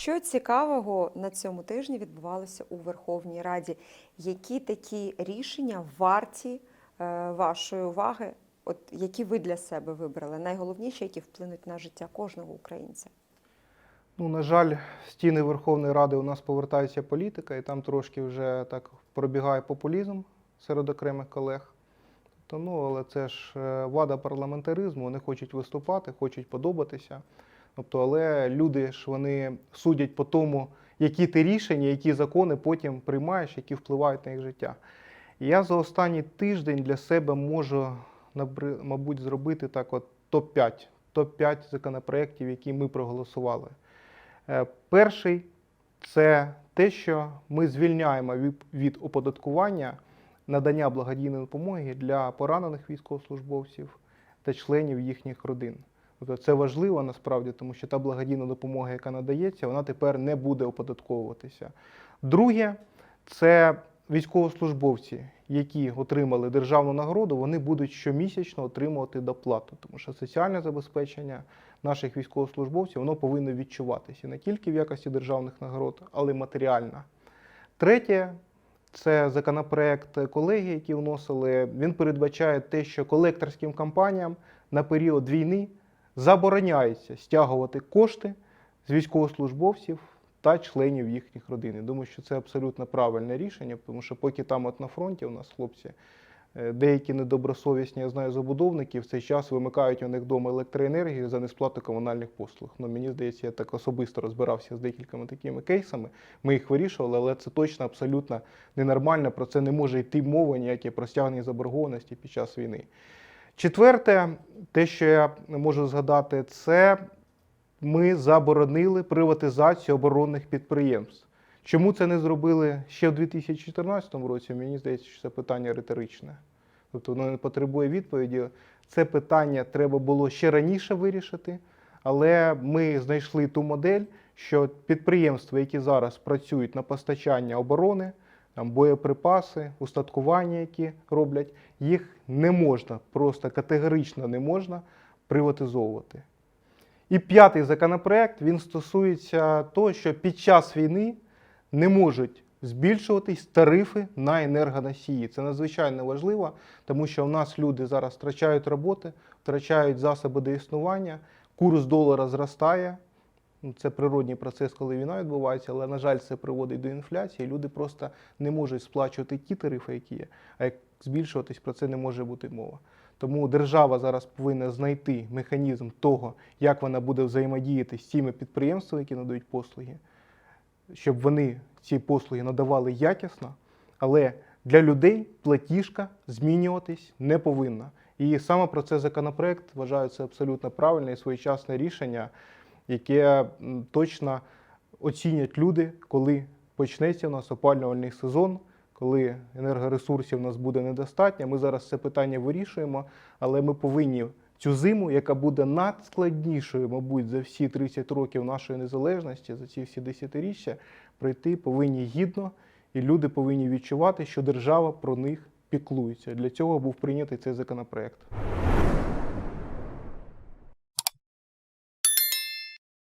Що цікавого на цьому тижні відбувалося у Верховній Раді? Які такі рішення варті е, вашої уваги? От які ви для себе вибрали? Найголовніші, які вплинуть на життя кожного українця? Ну, на жаль, стіни Верховної Ради у нас повертається політика, і там трошки вже так пробігає популізм серед окремих колег. То, ну, але це ж е, вада парламентаризму, вони хочуть виступати, хочуть подобатися. Тобто, але люди ж вони судять по тому, які ти рішення, які закони потім приймаєш, які впливають на їх життя. Я за останній тиждень для себе можу, мабуть, зробити так от топ-5, топ-5 законопроєктів, які ми проголосували. Е, Перший це те, що ми звільняємо від оподаткування надання благодійної допомоги для поранених військовослужбовців та членів їхніх родин. Тобто це важливо насправді, тому що та благодійна допомога, яка надається, вона тепер не буде оподатковуватися. Друге, це військовослужбовці, які отримали державну нагороду, вони будуть щомісячно отримувати доплату, тому що соціальне забезпечення наших військовослужбовців воно повинно відчуватися не тільки в якості державних нагород, але й матеріально. Третє, це законопроект колеги, які вносили. Він передбачає те, що колекторським компаніям на період війни забороняється стягувати кошти з військовослужбовців та членів їхніх родин. Думаю, що це абсолютно правильне рішення, тому що поки там от на фронті у нас хлопці. е, Деякі недобросовісні, я знаю, забудовники в цей час вимикають у них вдома електроенергію за несплату комунальних послуг. Ну, мені здається, я так особисто розбирався з декількома такими кейсами. Ми їх вирішували, але це точно абсолютно ненормально. Про це не може йти мова ніякі про стягнення заборгованості під час війни. Четверте, те, що я можу згадати, це ми заборонили приватизацію оборонних підприємств. Чому це не зробили ще в 2014 році? Мені здається, що це питання риторичне. Тобто воно не потребує відповіді. Це питання треба було ще раніше вирішити, але ми знайшли ту модель, що підприємства, які зараз працюють на постачання оборони, там боєприпаси, устаткування, які роблять, їх не можна, просто категорично не можна приватизовувати. І п'ятий законопроект він стосується того, що під час війни не можуть збільшуватись тарифи на енергоносії. Це надзвичайно важливо, тому що в нас люди зараз втрачають роботи, втрачають засоби до існування, курс долара зростає. Ну, Це природній процес, коли війна відбувається, але, на жаль, це приводить до інфляції. Люди просто не можуть сплачувати ті тарифи, які є. А як збільшуватись, про це не може бути мова. Тому держава зараз повинна знайти механізм того, як вона буде взаємодіяти з цими підприємствами, які надають послуги, щоб вони ці послуги надавали якісно, але для людей платіжка змінюватись не повинна. І саме про це законопроект вважаю це абсолютно правильне і своєчасне рішення, яке точно оцінять люди, коли почнеться у нас опалювальний сезон, коли енергоресурсів у нас буде недостатньо. Ми зараз це питання вирішуємо, але ми повинні цю зиму, яка буде надскладнішою, мабуть, за всі 30 років нашої незалежності, за ці всі десятиріччя, пройти повинні гідно, і люди повинні відчувати, що держава про них піклується. Для цього був прийнятий цей законопроект.